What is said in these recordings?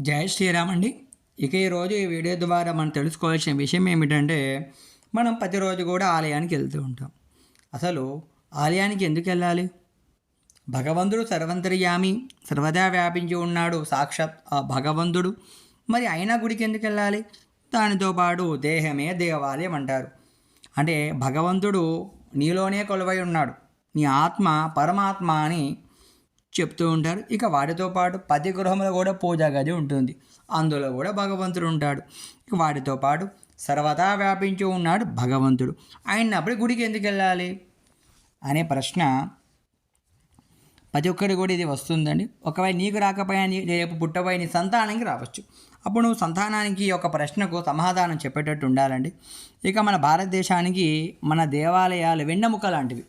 జై శ్రీరామ్ అండి. ఇక ఈరోజు ఈ వీడియో ద్వారా మనం తెలుసుకోవాల్సిన విషయం ఏమిటంటే మనం ప్రతిరోజు కూడా ఆలయానికి వెళ్తూ ఉంటాం. అసలు ఆలయానికి ఎందుకు వెళ్ళాలి? భగవంతుడు సర్వంతర్యామి సర్వదా వ్యాపించి ఉన్నాడు సాక్షాత్ ఆ భగవంతుడు. మరి అయినా గుడికి ఎందుకు వెళ్ళాలి? దానితో పాటు దేహమే దేవాలయం అంటారు. అంటే భగవంతుడు నీలోనే కొలువై ఉన్నాడు. నీ ఆత్మ పరమాత్మ అని చెప్తూ ఉంటారు. ఇక వాటితో పాటు పతి గృహంలో కూడా పూజా గది ఉంటుంది. అందులో కూడా భగవంతుడు ఉంటాడు. ఇక వాటితో పాటు సర్వదా వ్యాపించి ఉన్నాడు భగవంతుడు. అయినప్పుడు గుడికి ఎందుకు వెళ్ళాలి? అనే ప్రశ్న ప్రతి ఒక్కరి కూడా ఇది వస్తుందండి. ఒకవేళ నీకు రాకపోయినా రేపు పుట్టబోయే నీ సంతానానికి రావచ్చు. అప్పుడు నువ్వు సంతానానికి ఒక ప్రశ్నకు సమాధానం చెప్పేటట్టు ఉండాలండి. ఇక మన భారతదేశానికి మన దేవాలయాలు వెన్నెముక లాంటివి.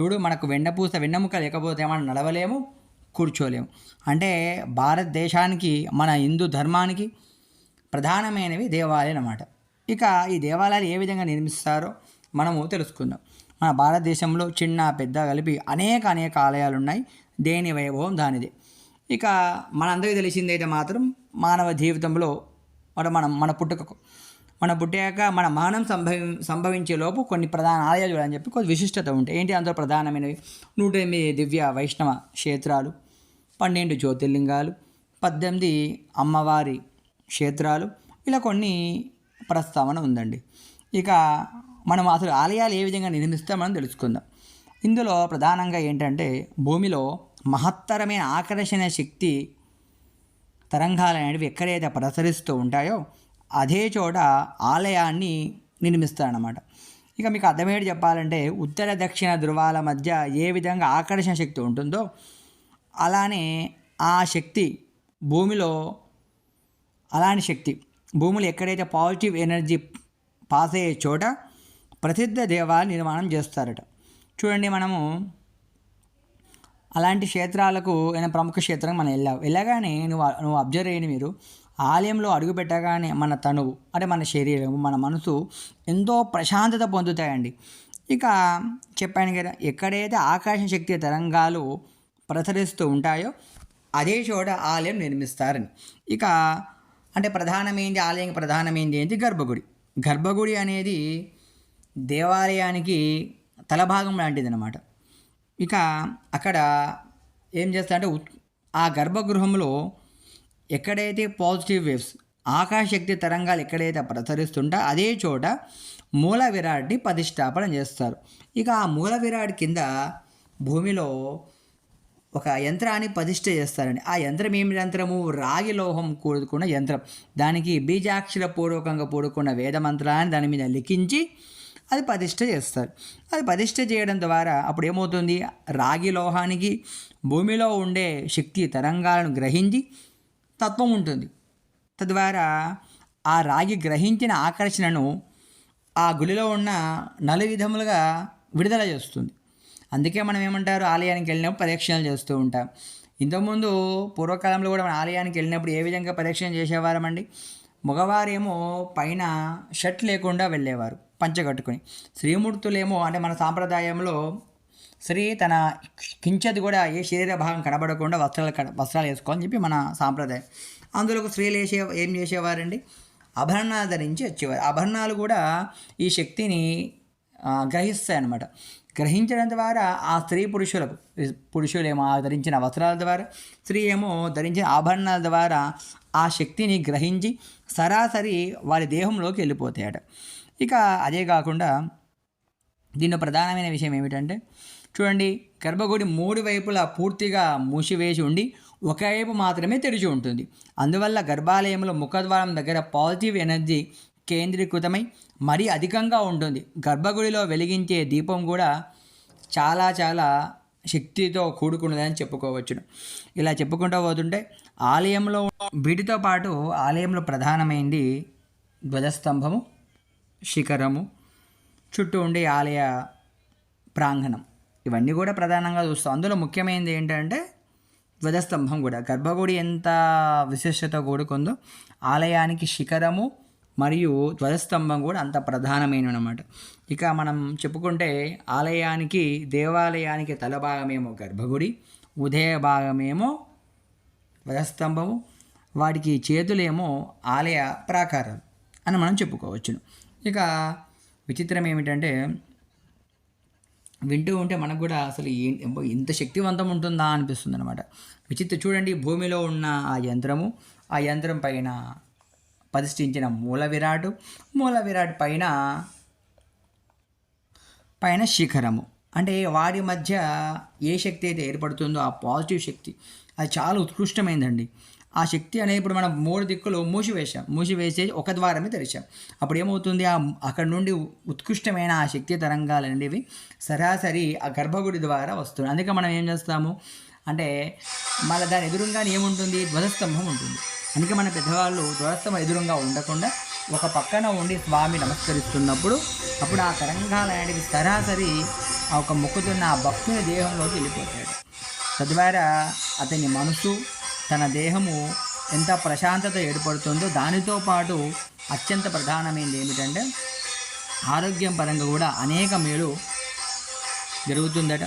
చూడు మనకు వెన్నపూస వెన్నెముక లేకపోతే మనం నడవలేము. కూర్చోలేము. అంటే భారతదేశానికి మన హిందూ ధర్మానికి ప్రధానమైనవి దేవాలయం అన్నమాట ఇక ఈ దేవాలయాలు ఏ విధంగా నిర్మిస్తారో మనము తెలుసుకుందాం. మన భారతదేశంలో చిన్న పెద్ద కలిపి అనేక అనేక ఆలయాలు ఉన్నాయి దేని వైభవం దానిదే. ఇక మనందరికీ తెలిసిందైతే మాత్రం మానవ జీవితంలో మన మనం మన పుట్టుకకు. మన పుట్టాక మన మానం సంభవి సంభవించే లోపు కొన్ని ప్రధాన ఆలయాలు చూడాలని చెప్పి కొన్ని విశిష్టత ఉంటాయి ఏంటి అందులో ప్రధానమైనవి? నూట ఎనిమిది దివ్య వైష్ణవ క్షేత్రాలు పన్నెండు జ్యోతిర్లింగాలు పద్దెనిమిది అమ్మవారి క్షేత్రాలు ఇలా కొన్ని ప్రస్తావన ఉందండి. ఇక మనం అసలు ఆలయాలు ఏ విధంగా నిర్మిస్తామని మనం తెలుసుకుందాం. ఇందులో ప్రధానంగా ఏంటంటే భూమిలో మహత్తరమైన ఆకర్షణ శక్తి తరంగాలు అనేవి ఎక్కడైతే ప్రసరిస్తూ ఉంటాయో అదే చోట ఆలయాన్ని నిర్మిస్తారన్నమాట. ఇక మీకు అర్థమయ్యేది చెప్పాలంటే ఉత్తర దక్షిణ ధృవాల మధ్య ఏ విధంగా ఆకర్షణ శక్తి ఉంటుందో అలానే ఆ శక్తి భూమిలో అలాంటి శక్తి భూమిలో ఎక్కడైతే పాజిటివ్ ఎనర్జీ పాస్ అయ్యే చోట ప్రసిద్ధ దేవాలయ నిర్మాణం చేస్తారట. చూడండి మనము అలాంటి క్షేత్రాలకు అయినా ప్రముఖ క్షేత్రం మనం వెళ్ళావు వెళ్ళగానే నువ్వు నువ్వు అబ్జర్వ్ అయ్యింది మీరు ఆలయంలో అడుగు పెట్టగానే మన తనువు అంటే మన శరీరం మన మనసు ఎంతో ప్రశాంతత పొందుతాయండి. ఇక చెప్పాను కదా ఎక్కడైతే ఆకాశ శక్తి తరంగాలు ప్రసరిస్తూ ఉంటాయో అదే చోట ఆలయం నిర్మిస్తారని. ఇక అంటే ప్రధానమైంది ఆలయం ప్రధానమైంది ఏంటి? గర్భగుడి. గర్భగుడి అనేది దేవాలయానికి తలభాగం లాంటిది అనమాట ఇక అక్కడ ఏం చేస్తారంటే ఆ గర్భగృహంలో ఎక్కడైతే పాజిటివ్ వేవ్స్ ఆకాశక్తి తరంగాలు ఎక్కడైతే ప్రసరిస్తుంటా అదే చోట మూల విరాట్ని ప్రతిష్టాపన చేస్తారు. ఇక ఆ మూల విరాట్ కింద భూమిలో ఒక యంత్రాన్ని ప్రతిష్ట చేస్తారండి ఆ యంత్రం ఏమి యంత్రము? రాగి లోహం కూడుకున్న యంత్రం. దానికి బీజాక్షర పూర్వకంగా కూడుకున్న వేద మంత్రాన్ని దాని మీద లిఖించి అది ప్రతిష్ట చేస్తారు. అది ప్రతిష్ట చేయడం ద్వారా అప్పుడు ఏమవుతుంది? రాగి లోహానికి భూమిలో ఉండే శక్తి తరంగాలను గ్రహించి తత్వం ఉంటుంది. తద్వారా ఆ రాగి గ్రహించిన ఆకర్షణను ఆ గుడిలో ఉన్న నలు విధములుగా విడుదల చేస్తుంది. అందుకే మనం ఏమంటారు? ఆలయానికి వెళ్ళినప్పుడు ప్రదక్షిణలు చేస్తూ ఉంటాం. ఇంతకుముందు పూర్వకాలంలో కూడా మన ఆలయానికి వెళ్ళినప్పుడు ఏ విధంగా ప్రదక్షిణ చేసేవారమండి? మగవారేమో పైన షర్ట్ లేకుండా వెళ్ళేవారు పంచ కట్టుకొని. శ్రీమూర్తులేమో అంటే మన సాంప్రదాయంలో స్త్రీ తన కించది కూడా ఏ శరీర భాగం కనబడకుండా వస్త్రాలు కన వస్త్రాలు వేసుకోవాలని చెప్పి మన సాంప్రదాయం. అందులో స్త్రీలు వేసే ఏం చేసేవారండి? ఆభరణాలు ధరించి వచ్చేవారు. ఆభరణాలు కూడా ఈ శక్తిని గ్రహిస్తాయి అన్నమాట గ్రహించడం ద్వారా ఆ స్త్రీ పురుషులకు పురుషులేమో ఆ ధరించిన వస్త్రాల ద్వారా స్త్రీ ఏమో ధరించిన ఆభరణాల ద్వారా ఆ శక్తిని గ్రహించి సరాసరి వారి దేహంలోకి వెళ్ళిపోతాయట. ఇక అదే కాకుండా దీనిలో ప్రధానమైన విషయం ఏమిటంటే చూడండి గర్భగుడి మూడు వైపులా పూర్తిగా మూసివేసి ఉండి ఒకవైపు మాత్రమే తెరిచి ఉంటుంది. అందువల్ల గర్భాలయంలో ముఖద్వారం దగ్గర పాజిటివ్ ఎనర్జీ కేంద్రీకృతమై మరీ అధికంగా ఉంటుంది. గర్భగుడిలో వెలిగించే దీపం కూడా చాలా చాలా శక్తితో కూడుకున్నదని చెప్పుకోవచ్చును. ఇలా చెప్పుకుంటూ పోతుంటే ఆలయంలో వీటితో పాటు ఆలయంలో ప్రధానమైంది ధ్వజస్తంభము శిఖరము చుట్టూ ఉండే ఆలయ ప్రాంగణం. ఇవన్నీ కూడా ప్రధానంగా చూస్తాం. అందులో ముఖ్యమైనది ఏంటంటే ధ్వజస్తంభం కూడా. గర్భగుడి ఎంత విశిష్టత కూడుకుందో ఆలయానికి శిఖరము మరియు ధ్వజస్తంభం కూడా అంత ప్రధానమైన అనమాట ఇక మనం చెప్పుకుంటే ఆలయానికి దేవాలయానికి తల భాగమేమో గర్భగుడి ఉదయ భాగమేమో ధ్వజస్తంభము వాటికి చేతులేమో ఆలయ ప్రాకారం అని మనం చెప్పుకోవచ్చును. ఇక విచిత్రం ఏమిటంటే వింటూ ఉంటే మనకు కూడా అసలు ఇంత శక్తివంతం ఉంటుందా అనిపిస్తుంది అనమాట విచిత్ర చూడండి భూమిలో ఉన్న ఆ యంత్రము ఆ యంత్రం పైన ప్రతిష్ఠించిన మూల విరాట్ మూల విరాట్ పైన పైన శిఖరము. అంటే వాడి మధ్య ఏ శక్తి అయితే ఏర్పడుతుందో ఆ పాజిటివ్ శక్తి అది చాలా ఉత్కృష్టమైందండి. ఆ శక్తి అనేది ఇప్పుడు మనం మూడు దిక్కులు మూసివేశాం. మూసివేసి ఒక ద్వారమే తెరిచాం. అప్పుడు ఏమవుతుంది? ఆ అక్కడ నుండి ఉత్కృష్టమైన ఆ శక్తి తరంగాలు అనేవి సరాసరి ఆ గర్భగుడి ద్వారా వస్తుంది అందుకే మనం ఏం చేస్తాము? అంటే మళ్ళీ దాని ఎదురుగానే ఏముంటుంది? ధ్వజస్తంభం ఉంటుంది. అందుకే మన పెద్దవాళ్ళు ధ్వజస్తంభం ఎదురుగా ఉండకుండా ఒక పక్కన ఉండి స్వామి నమస్కరిస్తున్నప్పుడు అప్పుడు ఆ తరంగాలు సరాసరి ఆ ఒక మొక్కుతున్న ఆ భక్తుని దేహంలోకి వెళ్ళిపోతాడు. తద్వారా అతని మనసు తన దేహము ఎంత ప్రశాంతత ఏర్పడుతుందో దానితో పాటు అత్యంత ప్రధానమైనది ఏమిటంటే ఆరోగ్యం పరంగా కూడా అనేక మేలు జరుగుతుందట.